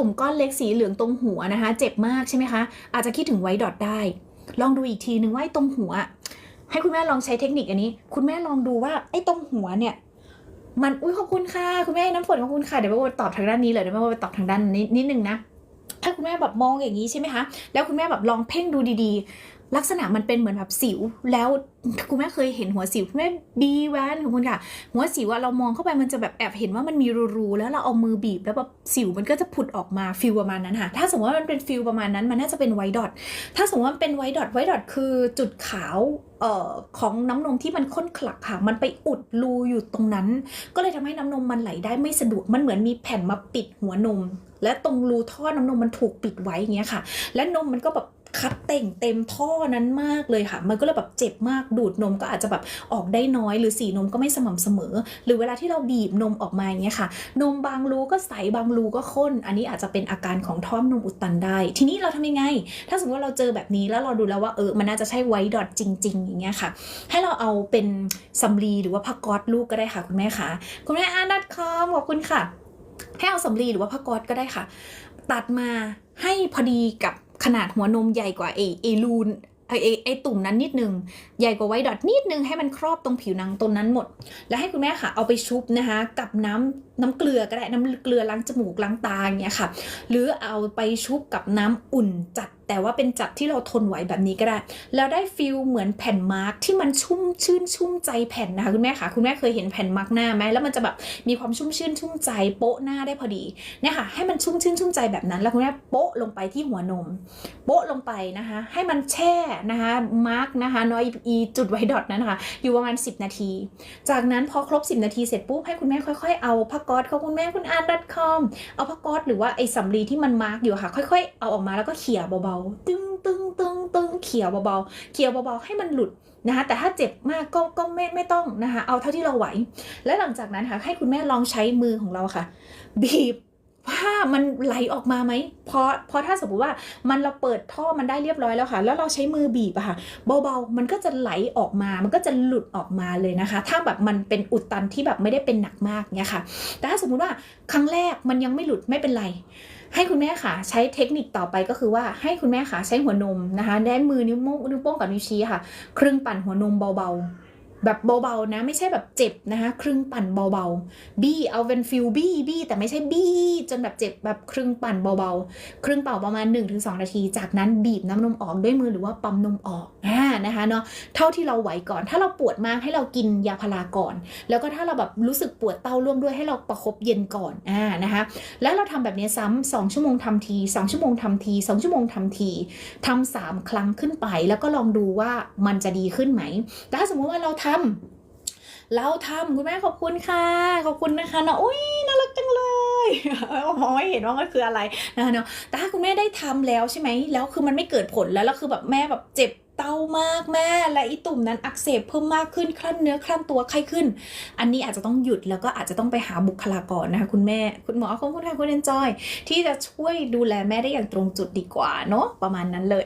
ตุ่มก้อนเล็กสีเหลืองตรงหัวนะคะ เจ็บมากใช่ไหมคะ อาจจะคิดถึงไว้ดอทได้ ลองดูอีกทีหนึ่งว่าไอ้ตรงหัว ให้คุณแม่ลองใช้เทคนิคอันนี้ คุณแม่ลองดูว่าไอ้ตรงหัวเนี่ย มันอุ้ยขอบคุณค่ะ คุณแม่น้ำฝนขอบคุณค่ะเดี๋ยวแม่โบตอบทางด้านนี้เลยเดี๋ยวแม่โบไปตอบทางด้านนี้นิดนึงนะถ้าคุณแม่แบบมองอย่างนี้ใช่ไหมคะ แล้วคุณแม่แบบลองเพ่งดูดีๆ ลักษณะมันเป็นเหมือนแบบสิว แล้วคุณแม่เคยเห็นหัวสิวคุณแม่บีแวนของคุณค่ะ หัวสิวอะเรามองเข้าไปมันจะแบบแอบเห็นว่ามันมีรูๆแล้วเราเอามือบีบแล้วแบบสิวมันก็จะผุดออกมาฟิลประมาณนั้นค่ะ ถ้าสมมติว่ามันเป็นฟิลประมาณนั้นมันน่าจะเป็นไวท์ดอทถ้าสมมติว่าเป็นไวท์ดอทไวท์ดอทคือจุดขาวเอ่อของน้ำนมที่มันข้นขลักค่ะ มันไปอุดรูอยู่ตรงนั้น ก็เลยทำให้น้ำนมมันไหลได้ไม่สะดวก มันเหมือนมีแผ่นมาปิดหัวนม และตรงรูท่อน้ำนมมันถูกปิดไว้อย่างเงี้ยค่ะ และนมมันก็แบบ คัดเต่งเต็มท่อนั้นมากเลยค่ะ มันก็เลยแบบเจ็บมากดูดนมก็อาจจะแบบออกได้น้อย หรือสีนมก็ไม่สม่ำเสมอ หรือเวลาที่เราบีบนมออกมาอย่างเงี้ยค่ะ นมบางรูก็ใสบางรูก็ข้น อันนี้อาจจะเป็นอาการของท่อนมอุดตันได้ ทีนี้เราทำยังไง ถ้าสมมติว่าเราเจอแบบนี้แล้วเราดูแล้วว่าเออมันน่าจะใช่ไวท์ดอทจริง ๆ อย่างเงี้ยค่ะ ให้เราเอาเป็นสำลีหรือว่าผ้าก๊อซลูกก็ได้ค่ะคุณแม่ค่ะคุณแม่อานัดคอมขอบคุณค่ะให้เอาสำลีหรือว่าผ้าก๊อซก็ได้ค่ะ ตัดมาให้พอดีกับ ขนาดหัวนมใหญ่กว่าเอเอลูนไอไอไอตุ่มนั้นนิดนึง ใหญ่กว่าไวท์ดอทนิดนึงให้มันครอบตรงผิวหนังตรงนั้นหมด แล้วให้คุณแม่ค่ะเอาไปชุบนะคะ กับน้ำ น้ำเกลือก็ได้น้ำเกลือล้างจมูกล้างตาอย่างเงี้ยค่ะ หรือเอาไปชุบกับน้ำอุ่นจัดแต่ว่าเป็นจัดที่เราทนไหวแบบนี้ก็ได้ แล้วได้ฟิลเหมือนแผ่นมาร์กที่มันชุ่มชื่นชุ่มใจแผ่นนะคะคุณแม่ค่ะคุณแม่เคยเห็นแผ่นมาร์กหน้าไหมแล้วมันจะแบบมีความชุ่มชื่นชุ่มใจโปะหน้าได้พอดีเนี่ยค่ะให้มันชุ่มชื่นชุ่มใจแบบนั้น แล้วคุณแม่โปะลงไปที่หัวนม โปะลงไปนะคะ ให้มันแช่นะคะมาร์กนะคะน้อยอีจุดไวดอทนั้นนะคะอยู่ประมาณ 10 นาที จากนั้นพอครบ 10 นาทีเสร็จปุ๊บให้คุณแม่ค่อย ๆ เอาผ้าก๊อซขอบคุณแม่คุณอาร์ต .com เอาผ้าก๊อสหรือว่าไอ้สำลีที่มันมาร์กอยู่ค่ะ ค่อย ๆ เอาออกมาแล้วก็เขี่ยเบาๆตึ้งตึ้งตึ้งตึ้งเขี่ยเบาๆเขี่ยเบาๆให้มันหลุดนะคะแต่ถ้าเจ็บมากก็ก็ไม่ไม่ต้องนะคะเอาเท่าที่เราไหว และหลังจากนั้นค่ะให้คุณแม่ลองใช้มือของเราค่ะ บีบ ผ้ามันไหลออกมาไหมเพราะเพราะถ้าสมมติว่ามันเราเปิดท่อมันได้เรียบร้อยแล้วค่ะ แล้วเราใช้มือบีบอะค่ะ เบาๆ มันก็จะไหลออกมา มันก็จะหลุดออกมาเลยนะคะ ถ้าแบบมันเป็นอุดตันที่แบบไม่ได้เป็นหนักมากเนี่ยค่ะ แต่ถ้าสมมุติว่าครั้งแรกมันยังไม่หลุดไม่เป็นไร ให้คุณแม่ค่ะ ใช้เทคนิคต่อไปก็คือว่าให้คุณแม่ค่ะใช้หัวนมนะคะได้มือนิ้วโป้งนิ้วโป้งกับนิ้วชี้ค่ะ ครึ่งปั่นหัวนมเบาๆ แบบเบาๆนะ ไม่ใช่แบบเจ็บนะคะครึ่งปั่นเบาๆบี้เอาเป็นฟิลบี้บี้แต่ไม่ใช่บี้จนแบบเจ็บแบบครึ่งปั่นเบาๆ ครึ่งเป่าประมาณ 1-2 นาที จากนั้นบีบน้ำนมออกด้วยมือหรือว่าปั๊มนมออกอ่านะคะเนาะเท่าที่เราไหวก่อน ถ้าเราปวดมากให้เรากินยาพาราก่อน แล้วก็ถ้าเราแบบรู้สึกปวดเต้าร่วมด้วยให้เราประคบเย็นก่อนอ่านะคะแล้วเราทำแบบนี้ซ้ำสองชั่วโมงทำทีสองชั่วโมงทำทีสองชั่วโมงทำทีทำสามครั้งขึ้นไป แล้วก็ลองดูว่ามันจะดีขึ้นไหมแต่ถ้าสมมุติว่าเราททำเราทำคุณแม่ขอบคุณค่ะ ขอบคุณนะคะเนาะอุ้ยน่ารักจังเลยมองไม่เห็นว่ามันคืออะไรนะคะเนาะแต่ถ้าคุณแม่ได้ทำแล้วใช่ไหมแล้วคือมันไม่เกิดผลแล้วแล้วคือแบบแม่แบบเจ็บเต้ามากแม่และอีตุ่มนั้นอักเสบเพิ่มมากขึ้นคลั่นเนื้อคลั่นตัวไข้ขึ้น อันนี้อาจจะต้องหยุดแล้วก็อาจจะต้องไปหาบุคลากรนะคะคุณแม่คุณหมอขอบคุณค่ะคุณเอนจอย ที่จะช่วยดูแลแม่ได้อย่างตรงจุดดีกว่าเนาะประมาณนั้นเลย